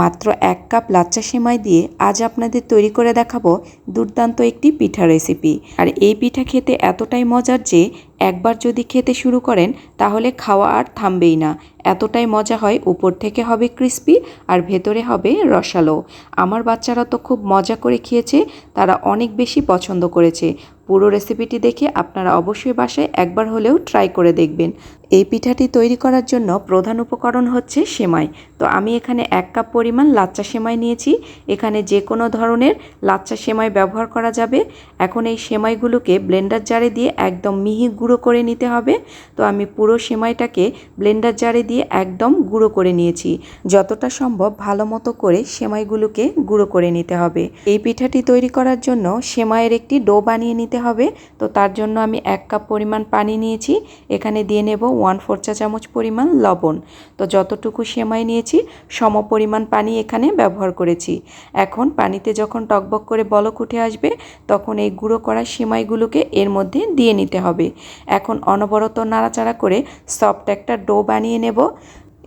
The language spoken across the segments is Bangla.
মাত্র এক কাপ লাচ্চা সেমাই দিয়ে আজ আপনাদের তৈরি করে দেখাবো দুর্দান্ত একটি পিঠা রেসিপি আর এই পিঠা খেতে এতটাই মজার যে একবার যদি খেতে শুরু করেন, তাহলে খাওয়া আর থামবেই না। এতটাই মজা হয় উপর থেকে হবে ক্রিস্পি আর ভেতরে হবে রসালো। আমার বাচ্চারা তো খুব মজা করে খেয়েছে, তারা অনেক বেশি পছন্দ করেছে। পুরো রেসিপিটি দেখে আপনারা অবশ্যই বাসায় একবার হলেও ট্রাই করে দেখবেন। এই পিঠাটি তৈরি করার জন্য প্রধান উপকরণ হচ্ছে সেমাই। তো আমি এখানে এক কাপ পরিমাণ লাচ্চা সেমাই নিয়েছি। এখানে যে কোনো ধরনের লাচ্চা সেমাই ব্যবহার করা যাবে। এখন এই সেমাইগুলোকে ব্লেন্ডার জারে দিয়ে একদম মিহি গুঁড়ো করে নিতে হবে। তো আমি পুরো সেমাইটাকে ব্লেন্ডার জারে দিয়ে একদম গুঁড়ো করে নিয়েছি। যতটা সম্ভব ভালো মতো করে সেমাইগুলোকে গুঁড়ো করে নিতে হবে। এই পিঠাটি তৈরি করার জন্য সেমাইয়ের একটি ডো বানিয়ে নিতে হবে। তো তার জন্য আমি এক কাপ পরিমাণ পানি নিয়েছি। এখানে দিয়ে নেব ওয়ান ফোর চা চামচ পরিমাণ লবণ। তো যতটুকু সেমাই নিয়েছি, সম পরিমাণ পানি এখানে ব্যবহার করেছি। এখন পানিতে যখন টকবক করে বলক উঠে আসবে, তখন এই গুঁড়ো করা সেমাইগুলোকে এর মধ্যে দিয়ে নিতে হবে। এখন অনবরত নাড়াচাড়া করে সফট একটা ডো বানিয়ে নেব।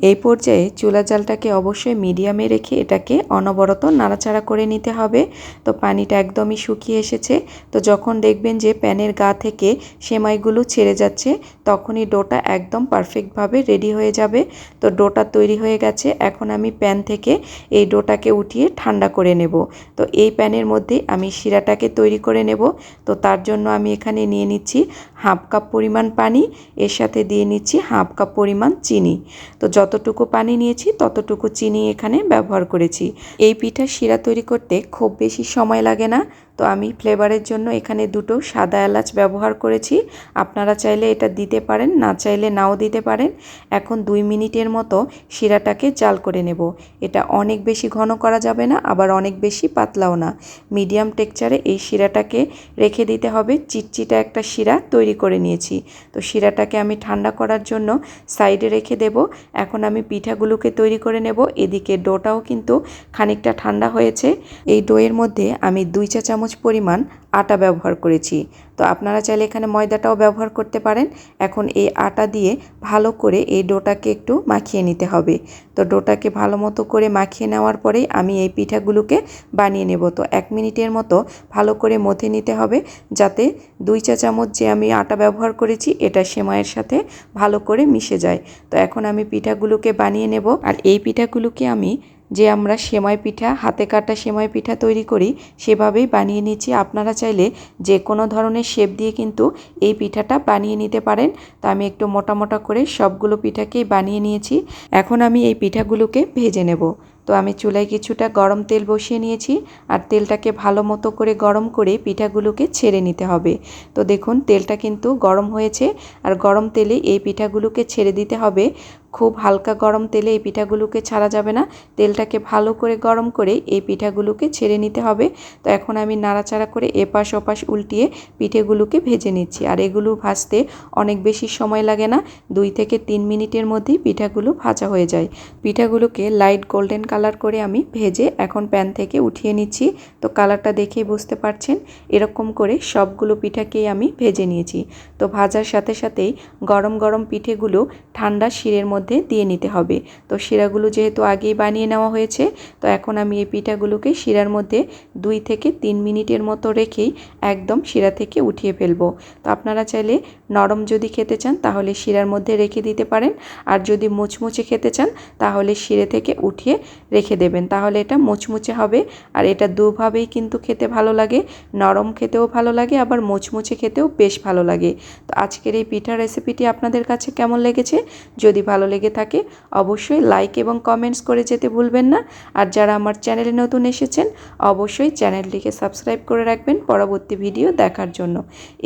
এই পর্যায়ে চুলা জালটাকে অবশ্যই মিডিয়ামে রেখে এটাকে অনবরত নাড়াচাড়া করে নিতে হবে। তো পানিটা একদমই শুকিয়ে এসেছে। তো যখন দেখবেন যে প্যানের গা থেকে সেমাইগুলো ছেড়ে যাচ্ছে, তখনই ডোটা একদম পারফেক্টভাবে রেডি হয়ে যাবে। তো ডোটা তৈরি হয়ে গেছে। এখন আমি প্যান থেকে এই ডোটাকে উঠিয়ে ঠান্ডা করে নেব। তো এই প্যানের মধ্যে আমি শিরাটাকে তৈরি করে নেব। তো তার জন্য আমি এখানে নিয়ে নিচ্ছি হাফ কাপ পরিমাণ পানি, এর সাথে দিয়ে নিচ্ছি হাফ কাপ পরিমাণ চিনি। তো যতটুকু পানি নিয়েছি, ততটুকু চিনি এখানে ব্যবহার করেছি। এই পিঠার শিরা তৈরি করতে খুব বেশি সময় লাগে না। তো আমি ফ্লেভারের জন্য এখানে দুটো সাদা এলাচ ব্যবহার করেছি। আপনারা চাইলে এটা দিতে পারেন, না চাইলে নাও দিতে পারেন। এখন দুই মিনিটের মতো শিরাটাকে জাল করে নেব। এটা অনেক বেশি ঘন করা যাবে না, আবার অনেক বেশি পাতলাও না। মিডিয়াম টেক্সচারে এই শিরাটাকে রেখে দিতে হবে। চিটচিটা একটা শিরা তৈরি করে নিয়েছি। তো শিরাটাকে আমি ঠান্ডা করার জন্য সাইডে রেখে দেব। এখন আমি পিঠাগুলোকে তৈরি করে নেব। এদিকে ডোটাও কিন্তু খানিকটা ঠান্ডা হয়েছে। এই ডোয়ের মধ্যে আমি দুই চা চামচ চামচ পরিমাণ আটা ব্যবহার করেছি। তো আপনারা চাইলে এখানে ময়দাটাও ব্যবহার করতে পারেন। এখন এই আটা দিয়ে ভালো করে এই ডোটাকে একটু মাখিয়ে নিতে হবে। তো ডোটাকে ভালো মতো করে মাখিয়ে নেওয়ার পরেই আমি এই পিঠাগুলোকে বানিয়ে নেব। তো এক মিনিটের মতো ভালো করে মথে নিতে হবে যাতে দুই চা চামচ যে আমি আটা ব্যবহার করেছি, এটা সেমাইয়ের সাথে ভালো করে মিশে যায়। তো এখন আমি পিঠাগুলোকে বানিয়ে নেব। আর এই পিঠাগুলোকে আমি যে আমরা সেমাই পিঠা, হাতে কাটা সেমাই পিঠা তৈরি করি, সেভাবেই বানিয়ে নিচ্ছি। আপনারা চাইলে যে কোনো ধরনের শেপ দিয়ে কিন্তু এই পিঠাটা বানিয়ে নিতে পারেন। তা আমি একটু মোটা মোটা করে সবগুলো পিঠাকেই বানিয়ে নিয়েছি। এখন আমি এই পিঠাগুলোকে ভেজে নেব। তো আমি চুলায় কিছুটা গরম তেল বসিয়ে নিয়েছি আর তেলটাকে ভালো মতো করে গরম করে পিঠাগুলোকে ছেড়ে নিতে হবে। তো দেখুন, তেলটা কিন্তু গরম হয়েছে আর গরম তেলে এই পিঠাগুলোকে ছেড়ে দিতে হবে। খুব হালকা গরম তেলে এই পিঠাগুলোকে ছাড়া যাবে না। তেলটাকে ভালো করে গরম করে এই পিঠাগুলোকে ছেড়ে নিতে হবে। তো এখন আমি নাড়াচাড়া করে এপাশ ওপাশ উল্টিয়ে পিঠেগুলোকে ভেজে নিচ্ছি। আর এগুলো ভাজতে অনেক বেশি সময় লাগে না। দুই থেকে তিন মিনিটের মধ্যেই পিঠাগুলো ভাজা হয়ে যায়। পিঠাগুলোকে লাইট গোল্ডেন কালার করে আমি ভেজে এখন প্যান থেকে উঠিয়ে নিচ্ছি। তো কালারটা দেখেই বুঝতে পারছেন, এরকম করে সবগুলো পিঠাকেই আমি ভেজে নিয়েছি। তো ভাজার সাথে সাথেই গরম গরম পিঠেগুলো ঠান্ডা শিরের মধ্যে মধ্যে দিয়ে নিতে হবে। তো শিরাগুলো যেহেতু আগেই বানিয়ে নেওয়া হয়েছে, তো এখন আমি এই পিঠাগুলোকে শিরার মধ্যে দুই থেকে তিন মিনিটের মতো রেখেই একদম শিরা থেকে উঠিয়ে ফেলব। তো আপনারা চাইলে নরম যদি খেতে চান, তাহলে শিরার মধ্যে রেখে দিতে পারেন। আর যদি মুচমুচে খেতে চান, তাহলে শিরে থেকে উঠিয়ে রেখে দেবেন। তাহলে এটা মুচমুচে হবে। আর এটা দুভাবেই কিন্তু খেতে ভালো লাগে। নরম খেতেও ভালো লাগে, আবার মুচমুচে খেতেও বেশ ভালো লাগে। তো আজকের এই পিঠা রেসিপিটি আপনাদের কাছে কেমন লেগেছে? যদি ভালো লেগে থাকে, অবশ্যই লাইক এবং কমেন্টস করে যেতে ভুলবেন না। আর যারা আমার চ্যানেলে নতুন এসেছেন, অবশ্যই চ্যানেলটিকে সাবস্ক্রাইব করে রাখবেন পরবর্তী ভিডিও দেখার জন্য।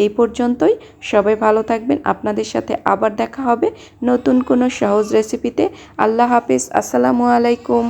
এই পর্যন্তই, সবাই ভালো থাকবেন, আপনাদের সাথে আবার দেখা হবে নতুন কোনো সহজ রেসিপিতে আল্লাহ হাফিজ, আসসালামু আলাইকুম।